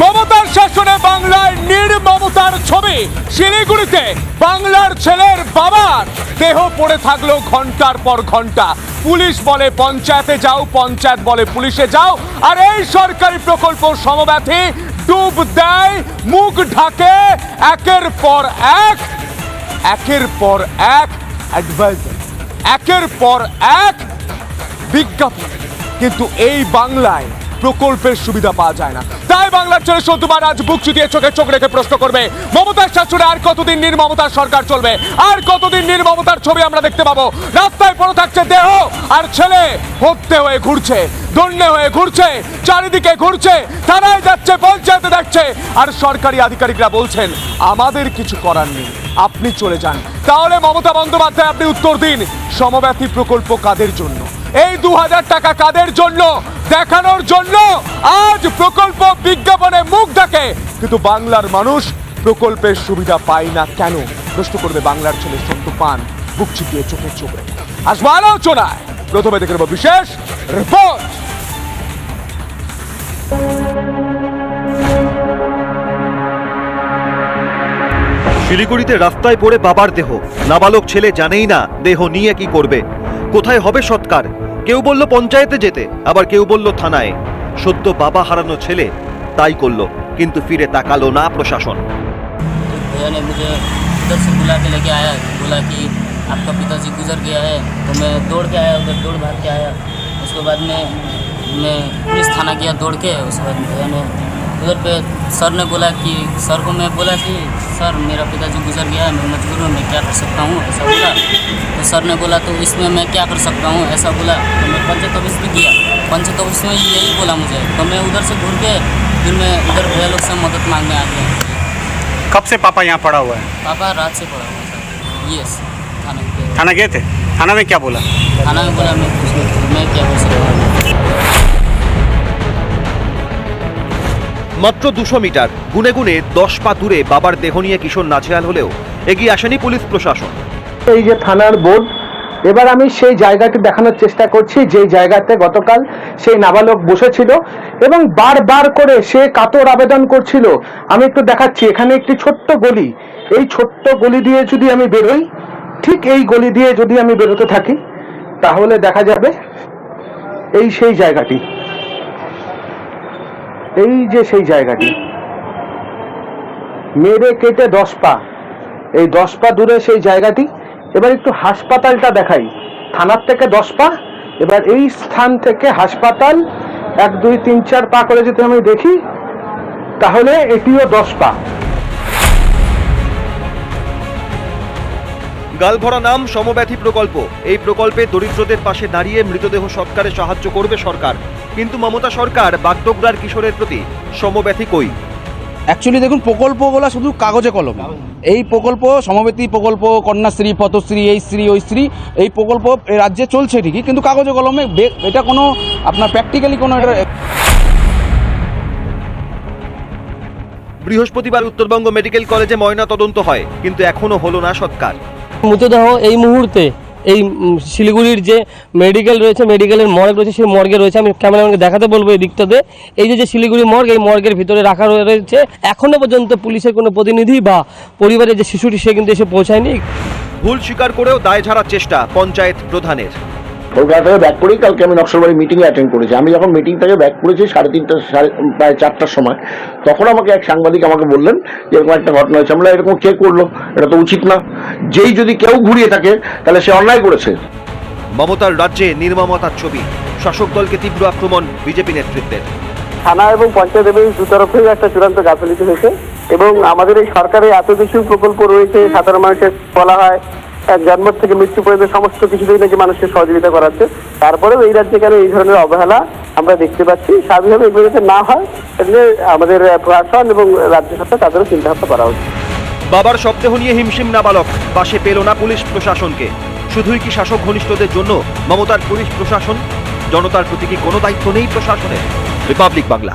মমতার শাসনে বাংলায় নির্মমতার ছবি। শিলিগুড়িতে বাংলার ছেলের বাবার। দেহ পড়ে থাকল ঘণ্টার পর ঘণ্টা। পুলিশ বলে, পঞ্চায়েতে যাও, পঞ্চায়েত বলে, পুলিশে যাও। আর এই সরকারি প্রকল্প সমব্যথী ডুব দেয়, মুখ ঢাকে, একের পর এক, একের পর এক অ্যাডভাইজার একের পর এক বিজ্ঞাপন। কিন্তু এই বাংলায় প্রকল্পের সুবিধা পাওয়া যায় না। তাই বাংলার ছেলে সন্তুবার আজ বুক চুটিয়ে চোখে চোখ রেখে প্রশ্ন করবে, মমতার শাসনে আর কতদিন নির্মমতার সরকার চলবে? আর কতদিন নির্মমতার ছবি আমরা দেখতে পাবো? রাস্তায় পড়ে থাকছে দেহ আর ছেলে হত্যে হয়ে ঘুরছে, দণ্ডে হয়ে ঘুরছে, চারিদিকে ঘুরছে, থানায় যাচ্ছে, পঞ্চায়েতে যাচ্ছে আর সরকারি আধিকারিকরা বলছেন, আমাদের কিছু করার নেই, আপনি চলে যান। তাহলে মমতা বন্দ্যোপাধ্যায়, আপনি উত্তর দিন, সমব্যথী প্রকল্প কাদের জন্য? এই দু হাজার টাকা কাদের জন্য? দেখানোর জন্য? আজ প্রকল্প বিজ্ঞাপনে মুখ ডাকে কিন্তু বাংলার মানুষ প্রকল্পের সুবিধা পায় না কেন? প্রশ্ন করবে বাংলার ছেলে সত্য পান। বুক চিপিয়ে চোখে চোখ আসব আলোচনায়। প্রথমে দেখে বিশেষ রিপোর্ট শিলিগুড়িতে রাস্তায় পড়ে বাবার দেহ। নাবালক ছেলে জানেই না দেহ নিয়ে কি করবে। কোথায় হবে সৎকার কেউ বলল পঞ্চায়েতে যেতে আবার কেউ বলল থানায় সদ্য বাবা হারানো ছেলে তাই করলো কিন্তু ফিরে তাকালো না প্রশাসন तो भैया ने मुझे उधर से बुला के लेके आया बोला कि आपका पिताजी गुजर गया है तो मैं दौड़ के आया उधर दौड़ भाग के आया उसके बाद में मैं पुलिस थाना गया दौड़ के उसके बाद भैया ने उधर पे सर ने बोला कि सर को मैं बोला कि सर मेरा पिताजी गुजर गया है मैं मजबूर हूँ मैं क्या कर सकता हूँ? ऐसा बोला। तो सर ने बोला तो इसमें मैं क्या कर सकता हूँ? ऐसा बोला। तो मैं पंचायत ऑफ़िस भी गया पंचायत ऑफ़िस में यही बोला मुझे। तो मैं उधर से घूर के फिर मैं उधर भैया लोग से मदद मांगने आ गया। कब से पापा यहाँ पड़ा हुआ है? पापा रात से पड़ा हुआ था। यस थाना थाना गए थे? थाना में क्या बोला? थाना में बोला मैं मैं क्या हो सकता हूँ? মাত্র দুশো মিটার, গুনে গুনে দশ পা দূরে বাবার দেহ নিয়ে কিশোর নাজেহাল হলেও এগিয়ে আসেনি পুলিশ প্রশাসন। এই যে থানার বোর্ড, এবার আমি সেই জায়গাটি দেখানোর চেষ্টা করছি যে জায়গাতে গতকাল সেই নাবালক বসেছিল এবং বারবার করে সে কাতর আবেদন করছিল। আমি একটু দেখাচ্ছি, এখানে একটি ছোট্ট গলি। এই ছোট্ট গলি দিয়ে যদি আমি বেরোই, ঠিক এই গলি দিয়ে যদি আমি বেরোতে থাকি, তাহলে দেখা যাবে এই সেই জায়গাটি। এই যে সেই জায়গাটি, মেরে কেটে দশ পা, এই দশ পা দূরে সেই জায়গাটি, এবার একটু হাসপাতালটা দেখাই। থানার থেকে দশ পা, এবার এই স্থান থেকে হাসপাতাল, এক, দুই, তিন, চার পা করে যদি আমি দেখি, তাহলে এটিও দশ পা। গালভরা নাম সমব্যথী প্রকল্প। এই প্রকল্পে দরিদ্রদের পাশে দাঁড়িয়ে মৃতদেহ সৎকারে সাহায্য করবে সরকার। কিন্তু মমতা সরকার বাগডোগরার কিশোরের প্রতি সমব্যথী কই? অ্যাকচুয়ালি দেখুন প্রকল্পগুলো শুধু কাগজে কলম। এই প্রকল্প সমবেতী প্রকল্প কন্যাশ্রী পথশ্রী এই শ্রী ওই শ্রী এই প্রকল্প রাজ্যে চলছে ঠিকই কিন্তু কাগজে কলমে এটা কোনো আপনার প্র্যাকটিক্যালি কোনো এটা বৃহস্পতিবার উত্তরবঙ্গ মেডিকেল কলেজে ময়না তদন্ত হয় কিন্তু এখনও হলো না সৎকার। মৃতদেহ এই মুহূর্তে এই শিলিগুড়ির যে মেডিকেল রয়েছে মেডিকেলের মর্গ রয়েছে, সেই মর্গে রয়েছে। আমি ক্যামেরাম্যানকে দেখাতে বলব এই দিকটাতে। এই যে শিলিগুড়ি মর্গ এই মর্গের ভিতরে রাখা রয়েছে। এখনও পর্যন্ত পুলিশের কোনো প্রতিনিধি বা পরিবারের যে শিশুটি, সে কিন্তু এসে পৌঁছায়নি। ভুল স্বীকার করেও দায় ঝাড়ার চেষ্টা পঞ্চায়েত প্রধানের। কলকাতা থেকে ব্যাক করেই কালকে আমি নকশালবাড়ি মিটিংয়ে অ্যাটেন্ড করেছি। আমি যখন মিটিং থেকে ব্যাক করেছি সাড়ে তিনটা সাড়ে প্রায় চারটার সময় তখন আমাকে এক সাংবাদিক আমাকে বললেন যে এরকম একটা ঘটনা হয়েছে। আমরা এরকম কে করল? এটা তো উচিত না। যেই যদি কেউ ঘুরিয়ে থাকে তাহলে সে অন্যায় করেছে। মমতার রাজ্যে নির্মমতার ছবি। শাসক দলকে তীব্র আক্রমণ বিজেপি নেতৃত্বের। থানা এবং পঞ্চায়েত এবং দু তরফেই একটা চূড়ান্ত গাফিলিতি হয়েছে। এবং আমাদের এই সরকারে এত কিছু প্রকল্প রয়েছে সাধারণ মানুষের বলা হয় জন্ম থেকে মৃত্যু পর্যন্ত সমস্ত কিছুতেই নাকি মানুষকে সহযোগিতা করাচ্ছে তারপরেও এই রাজ্যে কেন এই ধরনের অবহেলা আমরা দেখতে পাচ্ছি? স্বাভাবিকভাবে এগুলো যাতে না হয় এগুলো আমাদের প্রশাসন এবং রাজ্য সরকার তাদেরও চিন্তা ভাবনা করা উচিত। বাবার শবদেহ নিয়ে হিমশিম নাবালক পাশে পেল না পুলিশ প্রশাসনকে। শুধুই কি শাসক ঘনিষ্ঠদের জন্য মমতার পুলিশ প্রশাসন? জনতার প্রতি কি কোনো দায়িত্ব নেই প্রশাসনের? রিপাবলিক বাংলা।